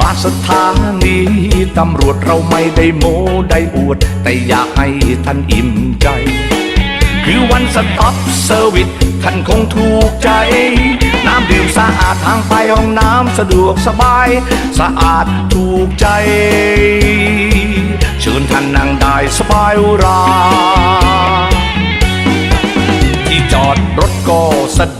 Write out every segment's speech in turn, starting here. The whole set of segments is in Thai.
มาสถานีตำรวจเราไม่ได้โมได้อวด แต่อยากให้ท่านอิ่มใจ คือวันสต็อปเซอร์วิสท่านคงถูกใจ น้ำดื่มสะอาดทางไปห้องน้ำสะดวกสบาย สะอาดถูกใจ เชิญท่านนั่งได้สบายรา ที่จอดรถก็สะด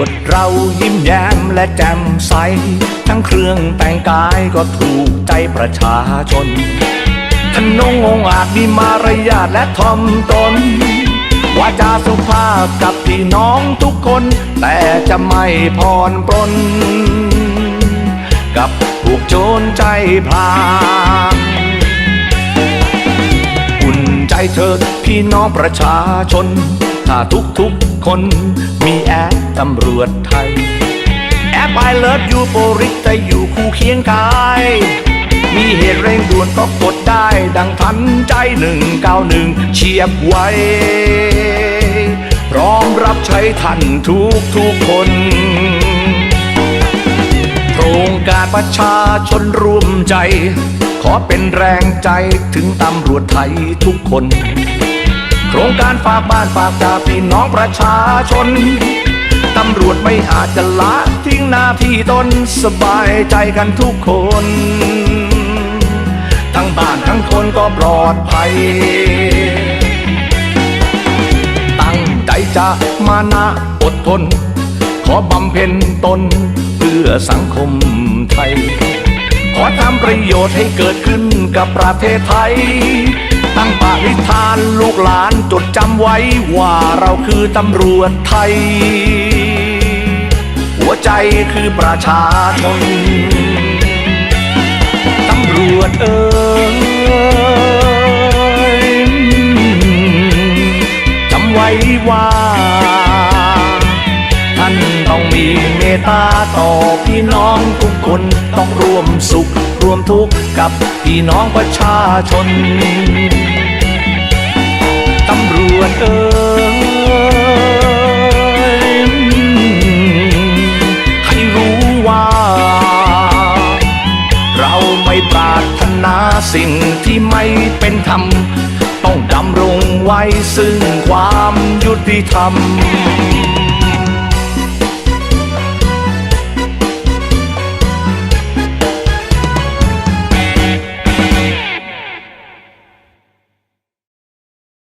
วจเรายิ้มแย้มและแจ่มใส ทั้งเครื่องแต่งกายก็ถูกใจประชาชนทนงองอาจมีมารยาทและทอมตนวาจาสุภาพกับพี่น้องทุกคน แต่จะไม่พรปรนกับพวกโจรใจพลาง ใจเถิดพี่น้องประชาชน ถ้าทุกทุกๆคนมีแอปตำรวจไทย แอปไอเลิฟยูโปริกจะอยู่คู่เคียงกาย มีเหตุเร่งด่วนก็กดได้ดังทันใจหนึ่งเก้าหนึ่งเฉียบไวพร้อมรับใช้ท่านทุกทุกๆคนโครงการประชาชนร่วมใจ ขอเป็นแรงใจถึงตำรวจไทยทุกคน โครงการฝากบ้านฝากตาพี่น้องประชาชน ตำรวจไม่อาจจะละทิ้งหน้าที่ตนสบายใจกันทุกคน ทั้งบ้านทั้งคนก็ปลอดภัย ตั้งใจจะมานะอดทน ขอบำเพ็ญตนเพื่อสังคมไทย อทำประโยชน์ให้เกิดขึ้นกับประเทศไทย ตั้งปณิธานลูกหลานจดจำไว้ว่าเราคือตำรวจไทย หัวใจคือประชาชนตำรวจเอ่ยจำไว้ว่า ต้องมีเมตตาต่อพี่น้องทุกคนต้องร่วมสุขร่วมทุกข์กับพี่น้องประชาชนตำรวจเอ่ยให้รู้ว่า เราไม่ปรารถนาสิ่งที่ไม่เป็นธรรม ต้องดำรงไว้ซึ่งความยุติธรรม